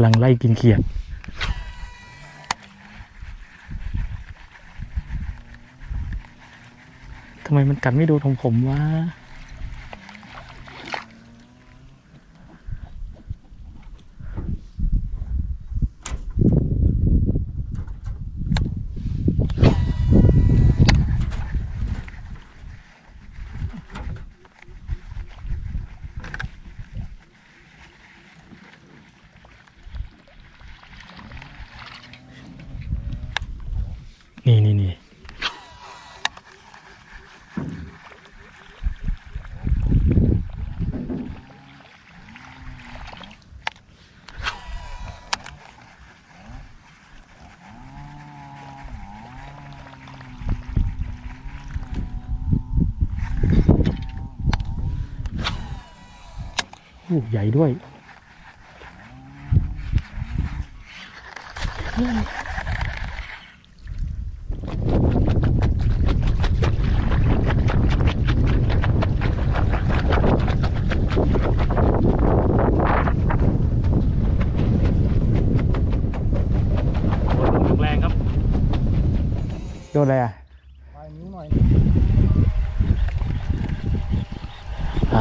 กำลังไล่กินเขียด ทำไมมันกัดไม่โดนของผมวะ นี่นี่นี่ โอ้ใหญ่ด้วยแรงครับโดนอะไรอะ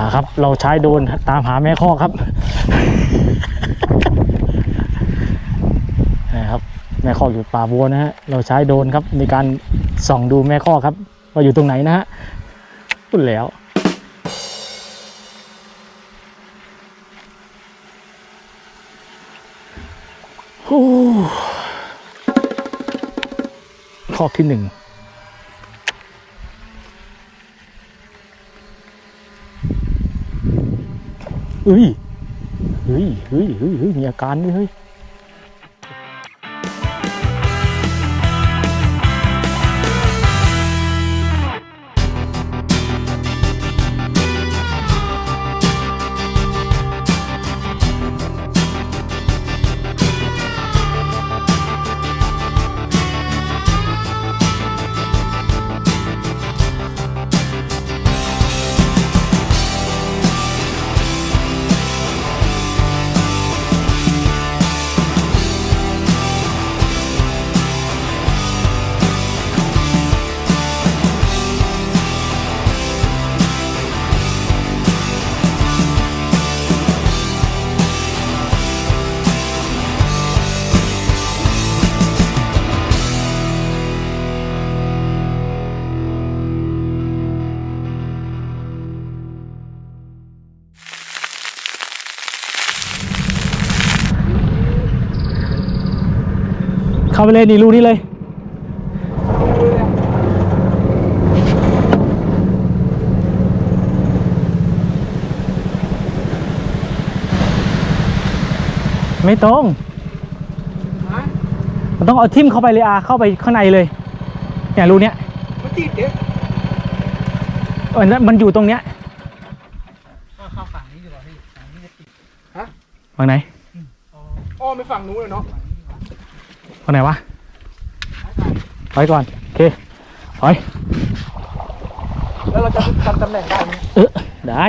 าครับ เราใช้โดนตามหาแม่ข้อครับนะครับแม่ข้ออยู่ป่าบัวนะฮะเราใช้โดนครับในการส่องดูแม่ข้อครับ ว่าอยู่ตรงไหนนะฮะพูดแล้วข้อที่หนึ่ง เฮ้ยเฮ้ยเฮ้ยเฮ้ยเฮ้ยมีอาการด้วยเฮ้ย เข้าไปเลยนี่รูนี้เลย ไม่ตรงฮะมันต้องเอาทิ่มเข้าไปเลยอาเข้าไปข้างในเลยเนี่ยรูเนี้ยมันติดเด็กเออแล้วมันอยู่ตรงเนี้ยเข้าฝั่งนี้ดีกว่าพี่ฝั่งนี้จะติดฝั่งไหนอ้อไม่ฝั่งนู้นเลยเนาะฝั่ง ไหนวะถอยก่อน โอเคถอย แล้วเราจะจำตำแหน่งได้ไหมเออได้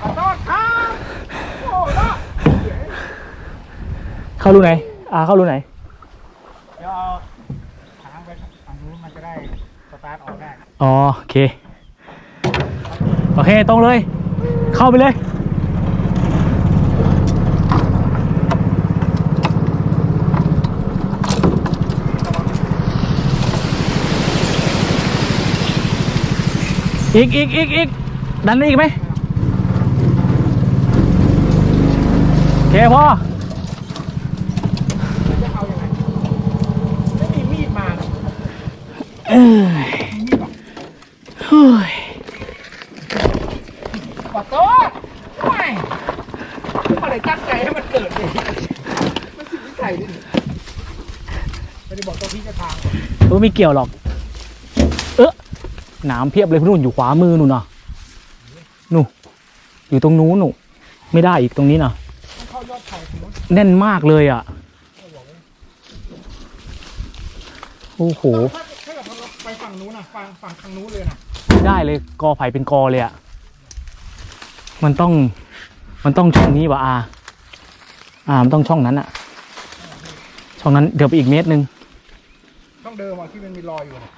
ขอโทษครับโอ้ละ เข้ารูไหนอาเข้ารูไหน เดี๋ยวเอาทางไปฝั่งนู้นมันจะได้สตาร์ทออกได้อ๋อโอเค โอเคตรงเลย เข้าไปเลย อีกอีกอีกอีกดันได้อีกไหมโอเคพอ จะเอายังไงไม่มีมีดมานะ เอ้ยมีมีดหรอเฮ้ยขอโทษไม่อะไรตั้งใจให้มันเกิดเลยมันสิ่งที่ใส่ดิไม่ได้บอกตัวพี่จะทางเออไม่เกี่ยวหรอก เออหนามเพียบเลยนู่นอยู่ขวามือนู่นน่ะนู่นอยู่ตรงนู้นหนูไม่ได้อีกตรงนี้นะต้องเข้ายอดเขาถึงนู้นแน่นมากเลยอะ โอ้โห นู้นนะฝั่งฝั่งทางนู้นเลยนะไม่ได้เลยกอไผ่เป็นกอเลยอะ มันต้อง มันต้องช่องนี้วะอาอ่ามันต้องช่องนั้นอะ ช่องนั้นเดี๋ยวไปอีกเมตรหนึ่งต้องเดิมอะที่มันมีรอยอยู่นะ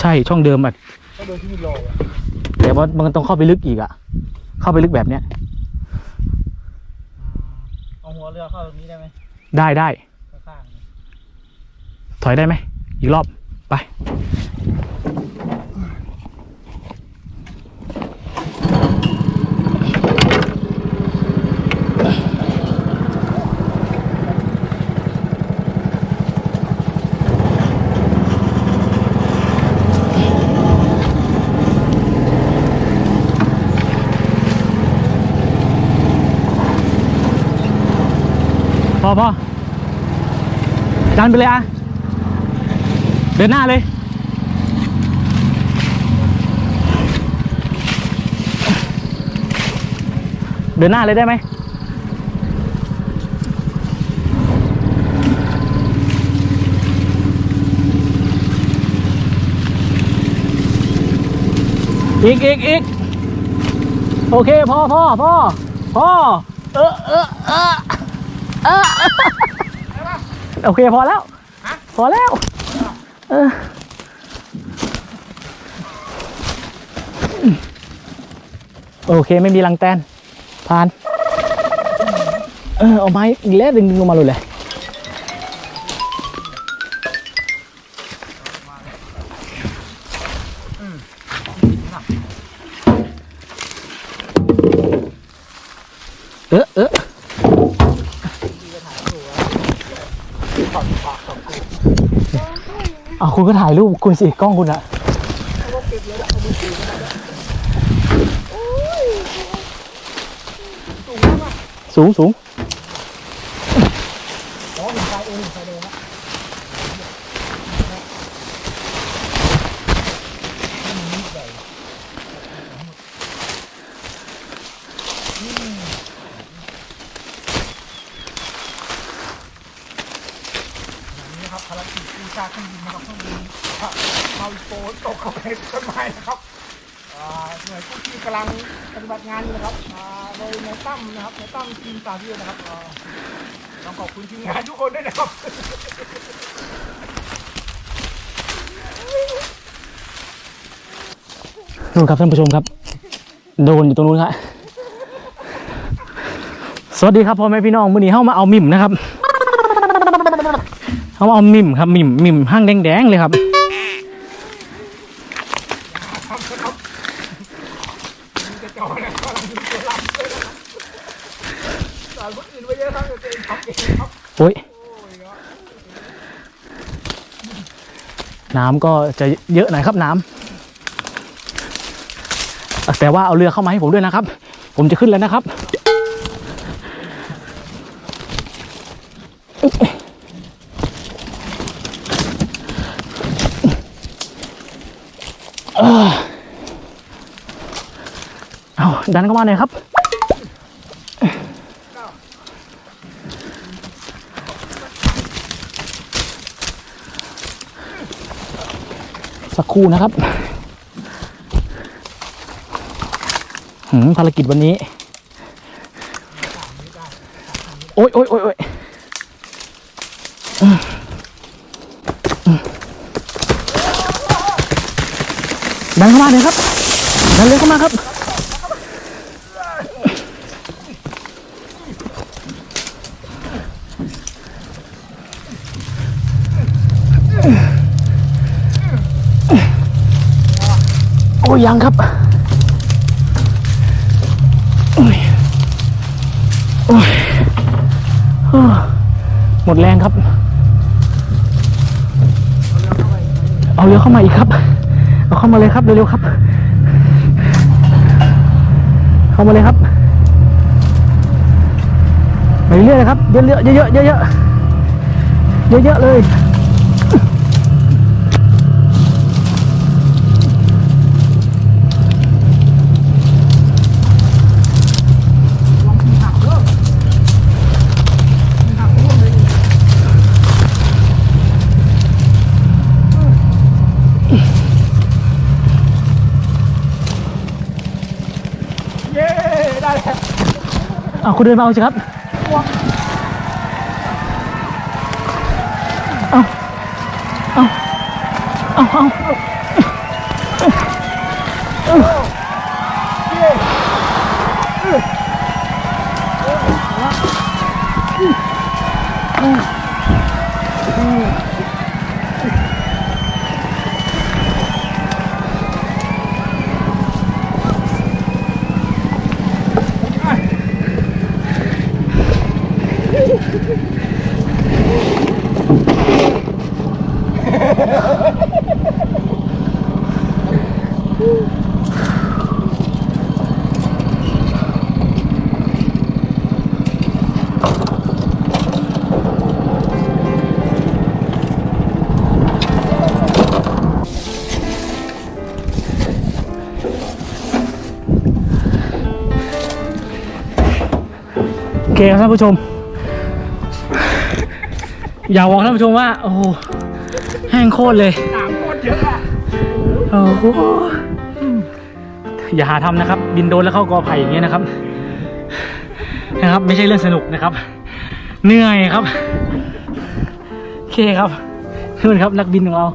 ใช่ช่องเดิมอะต้องเดินที่มีรอยอะแต่ว่ามันต้องเข้าไปลึกอีกอะ เข้าไปลึกแบบเนี้ยเอาหัวเรือเข้าตรงนี้ได้ไหมได้ได้ข้างถอยได้ไหม อีกรอบ ไป พอพอดันไปเลยอะ เดินหน้าเลย เดินหน้าเลยได้ไหมอีกอีกอีกโอเคพ่อพ่อพ่อพ่อเออเออเออเออโอเคพอแล้วพอแล้วเออโอเคไม่มีรังแตน ผ่าน เออเอาไม้อีกแล้วดึงดึงลงมาเลยเลยเออเออเอาคุณก็ถ่ายรูปคุณสิกล้องคุณอะสูงสูง อ๋อหนึ่งไฟเองหนึ่งไฟเลยนะ นี่นะครับภารกิจกู้ซากเครื่องบินนะครับเครื่องบินมาโปตกเข้าไปต้นไม้นะครับหน่วยกู้ชีพกำลังปฏิบัติงานอยู่นะครับ อ่าโดยนตั้มนะครับในตั้มทีมตาเรียนะครับอ่าต้องขอบคุณทีมงานทุกคนด้วยนะครับ นู่นครับท่านผู้ชมครับ โดนอยู่ตรงนู้นครับสวัสดีครับพ่อแม่พี่น้องมื้อนี้เข้ามาเอามิมนะครับเขามาเอามิมครับมิมมิมห้างแดงๆเลยครับครับมีจะจอนะครับมีตัวรับด้วยนะครับสอนคนอื่นไว้เยอะครับแต่ตัวเองทำเองครับ โอ้ย โอ้ยเนาะ น้ำก็จะเยอะหน่อยครับน้ำแต่ว่าเอาเรือเข้ามาให้ผมด้วยนะครับ ผมจะขึ้นแล้วนะครับเอ้อเอาดันเข้ามาหน่อยครับ สักครู่นะครับหืมภารกิจวันนี้ โอ๊ยโอ๊ยโอ๊ยโอ๊ยอืมอืมดันเข้ามาเลยครับ ดันเลยเข้ามาครับ โอ้ ยยังครับโอ้ยโอ้ย โอ้ย หมดแรงครับ เอาเรือเข้ามาอีกครับ เอาเข้ามาเลยครับ เร็วๆครับ เข้ามาเลยครับไปเรื่อยๆครับ เยอะๆเยอะๆเยอะๆเยอะๆเลย ได้แอาคุณเดินมาเอาสิครับเอาเอาเอาเอา เคครับท่านผู้ชม อย่าบอกท่านผู้ชมว่า โอ้โหแห้งโคตรเลยหนามโคตรเยอะอะโอ้โหอย่าหาทำนะครับบินโดนแล้วเข้ากอไผ่อย่างเงี้ยนะครับ นะครับ ไม่ใช่เรื่องสนุกนะครับ เหนื่อยครับ โอเคครับนู่นครับนักบินของเรา